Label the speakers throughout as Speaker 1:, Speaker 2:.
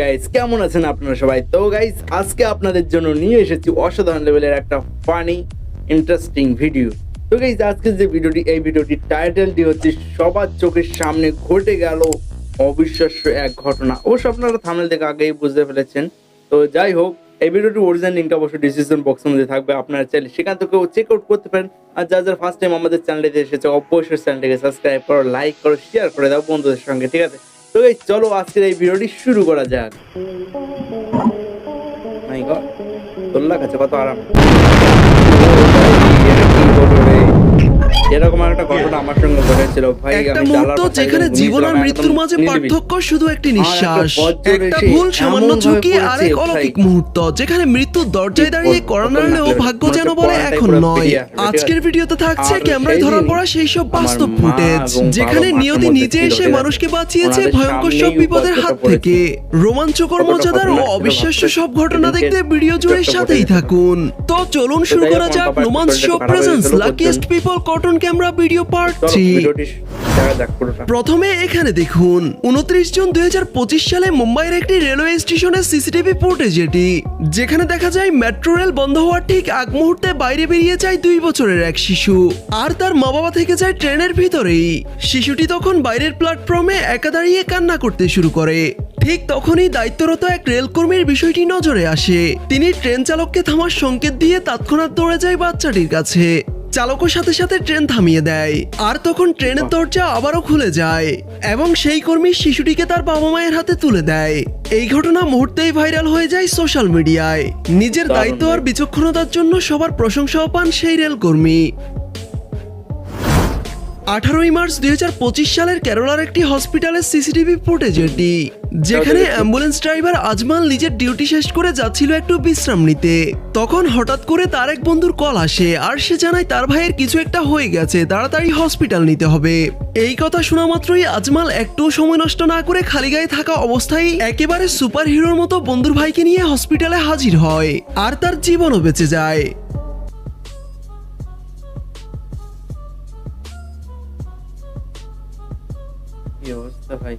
Speaker 1: Guys কেমন আছেন আপনারা সবাই? তো গাইস আজকে আপনাদের জন্য নিয়ে এসেছি অসাধারণ লেভেলের একটা ফানি ইন্টারেস্টিং ভিডিও তো গাইস আজকে যে ভিডিওটি এই টাইটেলটি হচ্ছে, সবার চোখের সামনে ঘটে গেল অবিশ্বাস্য এক ঘটনা। অবশ্য আপনারা থামলে দেখে আগেই বুঝতে ফেলেছেন তো যাই হোক, এই ভিডিওটি অরিজিনাল লিঙ্কটা অবশ্যই ডিসক্রিপশন বক্সের মধ্যে থাকবে। আপনারা চাইলে সেখান থেকেও চেক আউট করতে পারেন। আর যারা যারা ফার্স্ট টাইম আমাদের চ্যানেলটিতে এসেছে, অবশ্যই চ্যানেলটিকে সাবস্ক্রাইব করো লাইক করো শেয়ার করে দাও বন্ধুদের সঙ্গে, ঠিক আছে? তো এই চলো আজকের এই ভিডিওটি শুরু করা যাক গড তোল্লা কাছে কত আরাম? এরকম একটা ঘটনা আমার সঙ্গে ঘটেছিল। ভাই
Speaker 2: একটা মুহূর্ত যেখানে জীবন আর মৃত্যুর মাঝে পার্থক্য শুধু একটি নিঃশ্বাস একটা ভুল সামান্য ঝুঁকি আর এক অলৌকিক মুহূর্ত যেখানে মৃত্যুর দরজায় দাঁড়িয়ে ভাগ্য যেন বলে এখন নয়। আজকের ভিডিওতে থাকছে ক্যামেরায় ধরা পড়া সেই সব বাস্তব ফুটেজ যেখানে নিয়তি নিজে এসে মানুষকে বাঁচিয়েছে ভয়ঙ্কর সব বিপদের হাত থেকে। রোমাঞ্চকর মজাদার ও অবিশ্বাস্য সব ঘটনা দেখতে ভিডিও জুড়ে সাথেই থাকুন। তো চলুন শুরু করা যাক show presents luckiest people caught on
Speaker 1: camera video part three
Speaker 2: প্রথমে এখানে দেখুন উনত্রিশ জুন দুই সালে মুম্বাইয়ের একটি রেলওয়ে স্টেশনের সিসিটিভি ফুটেজ এটি যেখানে দেখা যায় মেট্রো রেল বন্ধ হওয়ার ঠিক আগ মুহূর্তে বাইরে বেরিয়ে যায় দুই বছরের এক শিশু আর তার মা বাবা থেকে যায় ট্রেনের ভিতরেই। শিশুটি তখন বাইরের প্ল্যাটফর্মে একা দাঁড়িয়ে কান্না করতে শুরু করে। ঠিক তখনই দায়িত্বরত এক রেলকর্মীর বিষয়টি নজরে আসে। তিনি ট্রেন চালককে থামার সংকেত দিয়ে তৎক্ষণাৎ দৌড়ে যায় বাচ্চাটির কাছে। চালকও সাথে সাথে ট্রেন থামিয়ে দেয়। আর তখন ট্রেনের দরজা আবারও খুলে যায় এবং সেই কর্মী শিশুটিকে তার বাবা মায়ের হাতে তুলে দেয়। এই ঘটনা মুহূর্তেই ভাইরাল হয়ে যায় সোশ্যাল মিডিয়ায়। নিজের দায়িত্ব আর বিচক্ষণতার জন্য সবার প্রশংসাও পান সেই রেলকর্মী। আঠারোই মার্চ দুই হাজার পঁচিশ সালের কেরলার একটি হসপিটালের সিসিটিভি ফুটেজ এটি যেখানে অ্যাম্বুলেন্স ড্রাইভার আজমাল নিজের ডিউটি শেষ করে যাচ্ছিল একটু বিশ্রাম নিতে। তখন হঠাৎ করে তার এক বন্ধুর কল আসে আর সে জানায় তার ভাইয়ের কিছু একটা হয়ে গেছে তাড়াতাড়ি হসপিটাল নিতে হবে। এই কথা শোনা মাত্রই আজমাল একটু সময় নষ্ট না করে খালি গায়ে থাকা অবস্থায় একেবারে সুপার হিরোর মতো বন্ধুর ভাইকে নিয়ে হসপিটালে হাজির হয় আর তার জীবনও বেঁচে যায়।
Speaker 1: কি অবস্থা ভাই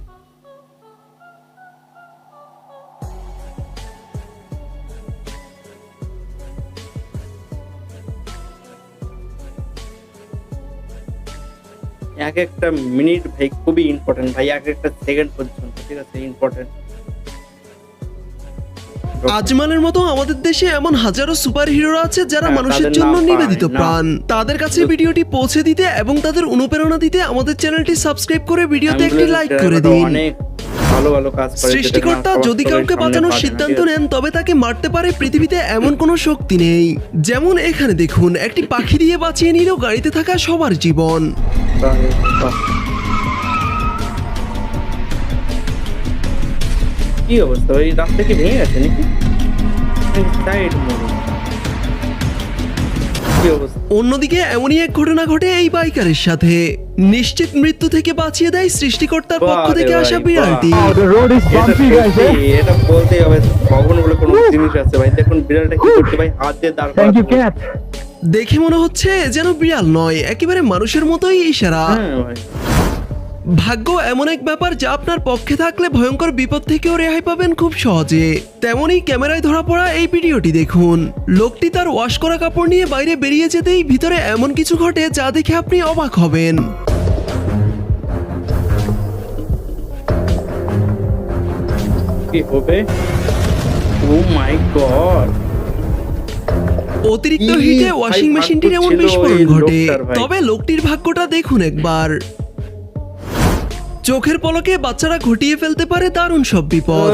Speaker 1: এক একটা মিনিট ভাই খুবই ইম্পর্টেন্ট ভাই এক একটা সেকেন্ড পর্যন্ত ঠিক আছে ইম্পর্টেন্ট
Speaker 2: আজমালের মতো আমাদের দেশে এমন হাজারো সুপার হিরোরা আছে যারা
Speaker 1: হ্যাঁ,
Speaker 2: মানুষের জন্য নিবেদিত প্রাণ। তাদের কাছে ভিডিওটি পৌঁছে দিতে এবং তাদের অনুপ্রেরণা দিতে আমাদের চ্যানেলটি সাবস্ক্রাইব করে ভিডিওতে একটি লাইক করে দিন।
Speaker 1: ভালো ভালো কাজ করে
Speaker 2: সৃষ্টিকর্তা যদি কাউকে বাঁচানোর সিদ্ধান্ত নেন তবে তাকে মারতে পারে পৃথিবীতে এমন কোনো শক্তি নেই। যেমন এখানে দেখুন একটি পাখি দিয়ে বাঁচিয়ে নিল গাড়িতে থাকা সবার জীবন।
Speaker 1: কি অবস্থা? ওই রাস্তা কি ভেঙে গেছে নাকি? সাইড মোড়
Speaker 2: অন্যদিকে এমনই এক ঘটনা ঘটে এই বাইকারের সাথে। নিশ্চিত মৃত্যু থেকে বাঁচিয়ে দেয় সৃষ্টিকর্তার পক্ষ থেকে আসা বিড়ালটি।
Speaker 1: এটা
Speaker 3: eh?
Speaker 1: এটা বলতেই হবে ভগবান বলে কোনো জিনিস আছে ভাই। দেখুন বিড়ালটা কি করছে ভাই হাত দিয়ে দাঁড়
Speaker 3: Thank you,
Speaker 1: করাচ্ছে।
Speaker 2: দেখে মনে হচ্ছে যেন বিড়াল নয় একেবারে মানুষের মতোই ইশারা।
Speaker 1: হ্যাঁ ভাই।
Speaker 2: ভাগ্য এমন এক ব্যাপার যা আপনার পক্ষে থাকলে ভয়ঙ্কর বিপদ থেকেও রেহাই পাবেন খুব সহজে। তেমনই ক্যামেরায় ধরা পড়া এই ভিডিওটি দেখুন। লোকটি তার ওয়াশ করা কাপড় নিয়ে বাইরে বেরিয়ে যেতেই ভিতরে এমন কিছু ঘটে যা দেখে আপনি অবাক হবেন।
Speaker 1: হবে? ও মাই গড
Speaker 2: অতিরিক্ত হিটে ওয়াশিং মেশিনটির এমন বিস্ফোরণ ঘটে। তবে লোকটির ভাগ্যটা দেখুন একবার। চোখের পলকে বাচ্চারা ঘটিয়ে ফেলতে পারে দারুণ সব বিপদ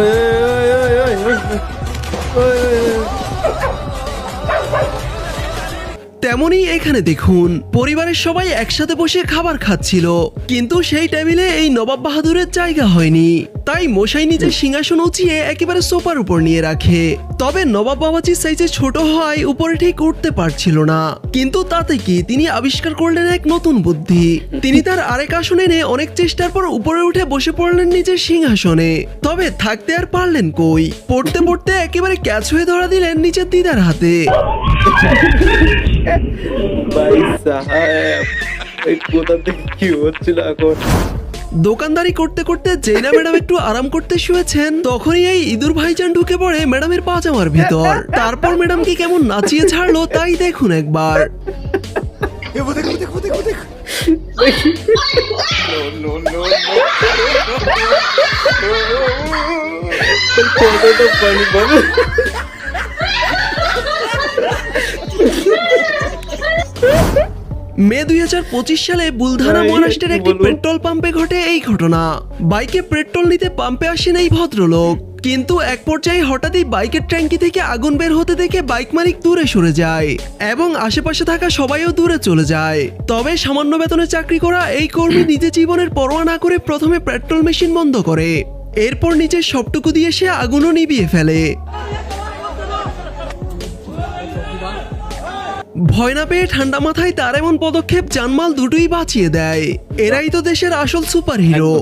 Speaker 2: তেমনই এখানে দেখুন, পরিবারের সবাই একসাথে বসে খাবার খাচ্ছিল, কিন্তু সেই টেবিলে এই নবাব বাহাদুরের জায়গা হয়নি। তাই মশাই নিজের সিংহাসন উঁচিয়ে একেবারে সোফার উপর নিয়ে রাখে। তবে নবাব বাবাজি সাইজে ছোট হওয়ায় উপরে ঠিক উঠতে পারছিল না। কিন্তু তাতে কি তিনি আবিষ্কার করলেন এক নতুন বুদ্ধি। তিনি তার আরেক আসনে এনে অনেক চেষ্টার পর উপরে উঠে বসে পড়লেন নিজের সিংহাসনে। তবে থাকতে আর পারলেন কই? পড়তে পড়তে একেবারে ক্যাচ হয়ে ধরা দিলেন নিজের দিদার হাতে।
Speaker 1: ভাই সাহেব এই কোথা থেকে কি হচ্ছিল এখন?
Speaker 2: দোকানদারি করতে করতে জেনা ম্যাডাম একটু আরাম করতে শুয়েছেন তখনই এই ইঁদুর ভাইজান ঢুকে পড়ে ম্যাডামের পাজামার ভিতর। তারপর ম্যাডাম কি কেমন নাচিয়ে ছাড়লো তাই দেখুন একবার।
Speaker 1: কতটা
Speaker 2: মে দুই হাজার পঁচিশ সালে বুলধারা
Speaker 1: ভাই,
Speaker 2: মহারাষ্ট্রের একটি? পেট্রোল পাম্পে ঘটে এই ঘটনা। বাইকে পেট্রোল নিতে পাম্পে আসেন এই ভদ্রলোক। কিন্তু এক পর্যায়ে হঠাৎই বাইকের ট্যাঙ্কি থেকে আগুন বের হতে দেখে বাইক মালিক দূরে সরে যায় এবং আশেপাশে থাকা সবাইও দূরে চলে যায়। তবে সামান্য বেতনে চাকরি করা এই কর্মী নিজের জীবনের পরোয়া না করে প্রথমে পেট্রোল মেশিন বন্ধ করে। এরপর নিজের সবটুকু দিয়ে সে আগুনও নিভিয়ে ফেলে। ভয় না পেয়ে ঠান্ডা মাথায় তার এমন পদক্ষেপ জানমাল দুটোই বাঁচিয়ে দেয় এরাই তো দেশের আসল সুপার হিরো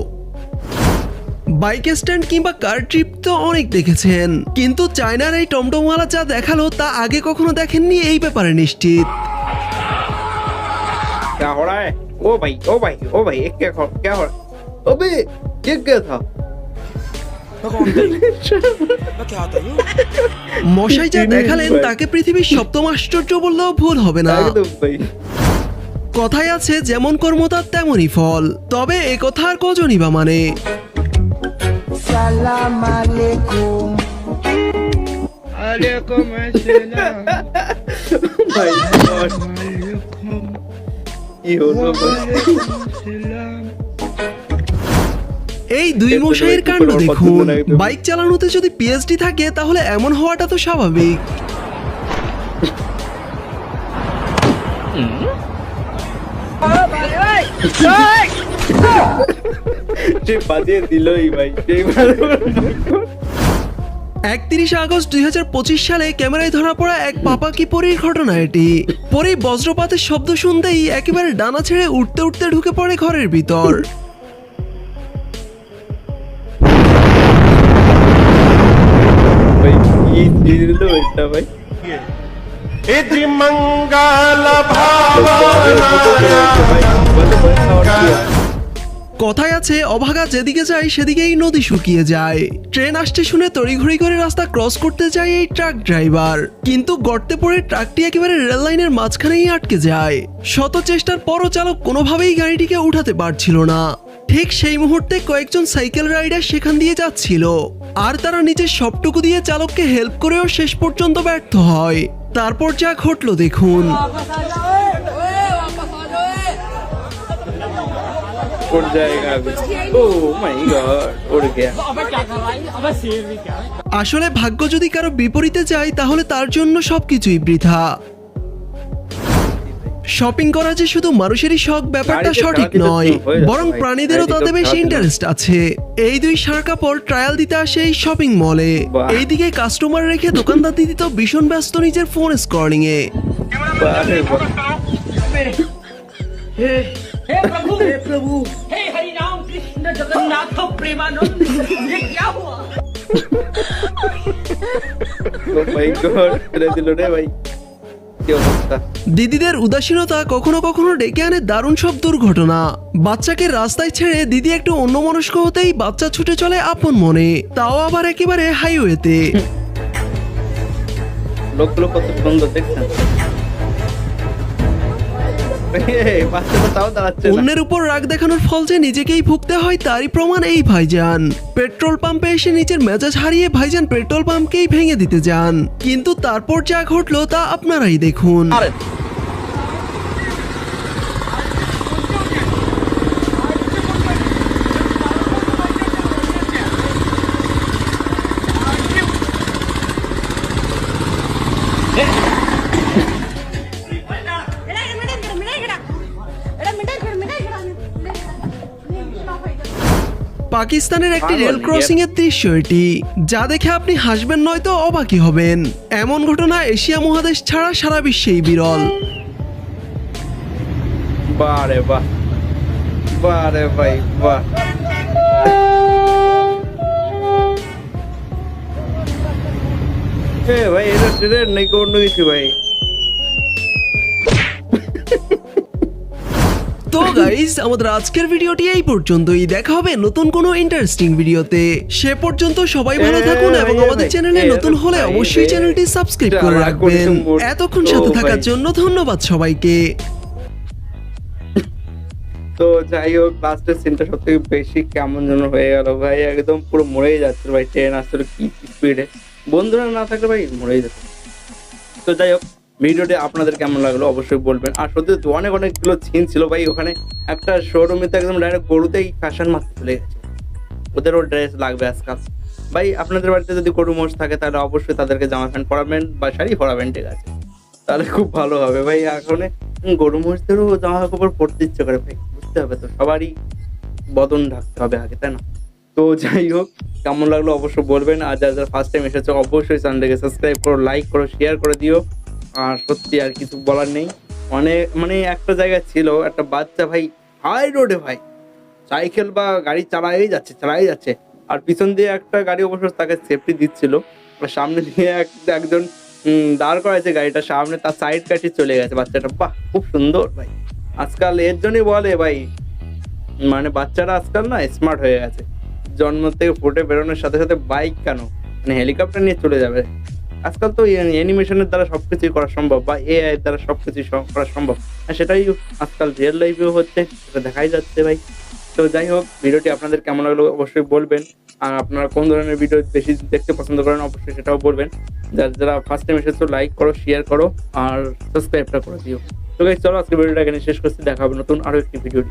Speaker 2: বাইক স্ট্যান্ড কিংবা কার ট্রিপ তো অনেক দেখেছেন কিন্তু চায়নার এই টমটমওয়ালা যা দেখালো তা আগে কখনো দেখেননি এই ব্যাপারে নিশ্চিত
Speaker 1: क्या हो रहा है ओ भाई ओ भाई ओ भाई ये क्या हो- क्या हो रहा है अबे ये क्या था
Speaker 2: মশাই যা দেখালেন তাকে পৃথিবীর সপ্তম আশ্চর্য বললেও ভুল হবে না।
Speaker 1: একদম
Speaker 2: কথায় আছে যেমন কর্ম তার তেমনই ফল। তবে এ কথা আর কজনই বা মানে.
Speaker 1: ভাই কি হলো? ভাই?
Speaker 4: assalam.
Speaker 2: এই দুই মশাইয়ের কাণ্ড দেখুন। বাইক চালানোতে যদি পিএইচডি থাকে তাহলে এমন হওয়াটা তো স্বাভাবিক। একত্রিশে আগস্ট দুই হাজার পঁচিশ সালে ক্যামেরায় ধরা পড়া এক পাপাকি পরীর ঘটনা এটি। পরে বজ্রপাতের শব্দ শুনতেই একেবারে ডানা ছেড়ে উঠতে উঠতে ঢুকে পড়ে ঘরের ভিতর। কথায় আছে অভাগা যেদিকে যায় সেদিকেই নদী শুকিয়ে যায়। ট্রেন আসছে শুনে তড়িঘড়ি করে রাস্তা ক্রস করতে যায় এই ট্রাক ড্রাইভার কিন্তু গর্তে পড়ে ট্রাকটি একেবারে রেল লাইনের মাঝখানেই আটকে যায়। শত চেষ্টার পরও চালক কোনোভাবেই গাড়িটিকে উঠাতে পারছিল না। ঠিক সেই মুহূর্তে কয়েকজন সাইকেল রাইডার সেখান দিয়ে যাচ্ছিল। আর তারা নিজের সবটুকু দিয়ে চালককে হেল্প করেও শেষ পর্যন্ত ব্যর্থ হয়। তারপর যা ঘটলো দেখুন। আসলে ভাগ্য যদি কারও বিপরীতে যায় তাহলে তার জন্য সবকিছুই বৃথা। শপিং করা যে শুধু মানুষেরই শখ ব্যাপারটা
Speaker 1: গাড়িতে
Speaker 2: সঠিক
Speaker 1: চালাতে তো
Speaker 2: নয়
Speaker 1: হয়ে যাবে
Speaker 2: বরং
Speaker 1: ভাই।
Speaker 2: প্রাণীদেরও
Speaker 1: গাড়িতে
Speaker 2: তাতে
Speaker 1: তো
Speaker 2: বেশি
Speaker 1: চালাতে
Speaker 2: ইন্টারেস্ট আছে এই দুই সার কাপড় ট্রায়াল দিতে আসে এই শপিং মলে
Speaker 1: বাহ।
Speaker 2: এইদিকে কাস্টমার রেখে দোকানদার দিদি তো ভীষণ ব্যস্ত নিজের ফোন স্ক্রলিং এ
Speaker 1: अरे वाह
Speaker 5: हे प्रभु हे प्रभु हे हरि राम कृष्ण जगन्नाथ प्रेमानंद ये क्या हुआ
Speaker 1: ओ माय गॉड ছেড়ে দিল রে ভাই কি অবস্থা?
Speaker 2: দিদিদের উদাসীনতা কখনো কখনো ডেকে আনে দারুণ সব দুর্ঘটনা। বাচ্চাকে রাস্তায় ছেড়ে দিদি একটু অন্যমনস্ক হতেই বাচ্চা ছুটে চলে আপন মনে তাও আবার একেবারে হাইওয়েতে
Speaker 1: লোকগুলো কত সুন্দর দেখছেন। এই বাচ্চাটা তাও দাঁড়াচ্ছে
Speaker 2: অন্যের উপর রাগ দেখানোর ফল যে নিজেকেই ভুগতে হয় তারই প্রমাণ এই ভাইজান। পেট্রোল পাম্পে এসে নিজের মেজাজ হারিয়ে ভাইজান পেট্রোল পাম্পকেই ভেঙে দিতে যান। কিন্তু তারপর যা ঘটলো তা আপনারাই দেখুন। পাকিস্তানের একটি রেল ক্রসিং এর দৃশ্য এটি যা দেখে আপনি হাসবেন নয়তো অবাকই হবেন। এমন ঘটনা এশিয়া মহাদেশ ছাড়া সারা বিশ্বেই বিরল।
Speaker 1: বাহ রে বাহ। বাহ রে ভাই বাহ। ভাই এটা ট্রেন নাকি অন্য কিছু ভাই?
Speaker 2: তো গাইস আমাদের আজকের ভিডিওটি এই পর্যন্তই। দেখা হবে নতুন কোনো ইন্টারেস্টিং ভিডিওতে। সে পর্যন্ত সবাই ভালো থাকুন এবং আমাদের চ্যানেলে নতুন হলে অবশ্যই চ্যানেলটি সাবস্ক্রাইব করে রাখবেন। এতক্ষণ সাথে থাকার জন্য ধন্যবাদ সবাইকে।
Speaker 1: তো যাই হোক লাস্টের সিনটা সব থেকে বেশি কেমন যেন হয়ে গেল ভাই। একদম পুরো মরেই যাচ্ছে ভাই ট্রেন আসছিল কি স্পিডে বন্ধুরা না থাকলে ভাই মরেই যেত। তো যাই হোক ভিডিওটি আপনাদের কেমন লাগল অবশ্যই বলবেন। আর সত্যি সত্যি অনেক অনেকগুলো সিন ছিল ভাই, ওখানে একটা শোরুমে তো একদম ডাইরেক্ট গরুতেই ফ্যাশন মারতে চলে গেছে। ওদেরও ড্রেস লাগবে আজকাল। ভাই, আপনাদের বাড়িতে যদি গরু মোষ থাকে, তাহলে অবশ্যই তাদেরকে জামা প্যান্ট পরাবেন বা শাড়ি পরাবেন, ঠিক আছে? তাহলে খুব ভালো হবে ভাই এখন গরু মোষদেরও জামা কাপড় পরতে ইচ্ছে করে ভাই, বুঝতে হবে তো, সবারই বদন ঢাকতে হবে আগে, তাই না? তো যাই হোক, কেমন লাগল অবশ্যই বলবেন, আর যারা যারা ফার্স্ট টাইম এসেছ, অবশ্যই চ্যানেলটাকে সাবস্ক্রাইব করো লাইক করো শেয়ার করে দিও। আর সত্যি আর কিছু বলার নেই। অনেক মানে একটা জায়গা ছিল, একটা বাচ্চা ভাই হাই রোডে ভাই সাইকেল বা গাড়ি চালাই যাচ্ছে চালাই যাচ্ছে। আর পিছন দিয়ে একটা গাড়ি অবশ্য তাকে সেফটি দিচ্ছিল। আর সামনে দিয়ে এক- একজন দাঁড় করাইছে গাড়িটা, সামনে তার সাইড কাটি চলে গেছে বাচ্চাটা। বাহ, খুব সুন্দর ভাই। আজকাল এর জন্যই বলে ভাই মানে বাচ্চারা আজকাল না স্মার্ট হয়ে গেছে। জন্ম থেকে ফুটে বেরোনোর সাথে সাথে বাইক কেন? মানে হেলিকপ্টার নিয়ে চলে যাবে। আজকাল তো অ্যানিমেশনের দ্বারা সবকিছুই করা সম্ভব বা এআই দ্বারা সবকিছু করা সম্ভব। আর সেটাই আজকাল রিয়েল লাইফেও হচ্ছে, সেটা দেখাই যাচ্ছে ভাই। তো যাই হোক, ভিডিওটি আপনাদের কেমন লাগল অবশ্যই বলবেন। আর আপনারা কোন ধরনের ভিডিও বেশি দেখতে পছন্দ করেন অবশ্যই সেটাও বলবেন। যারা যারা ফার্স্ট টাইম এসেছ লাইক করো শেয়ার করো, আর সাবস্ক্রাইবটা করে দিও। তো গাইস চলো আজকে ভিডিওটা এখানে শেষ করছি। দেখা হবে নতুন আরও একটি ভিডিও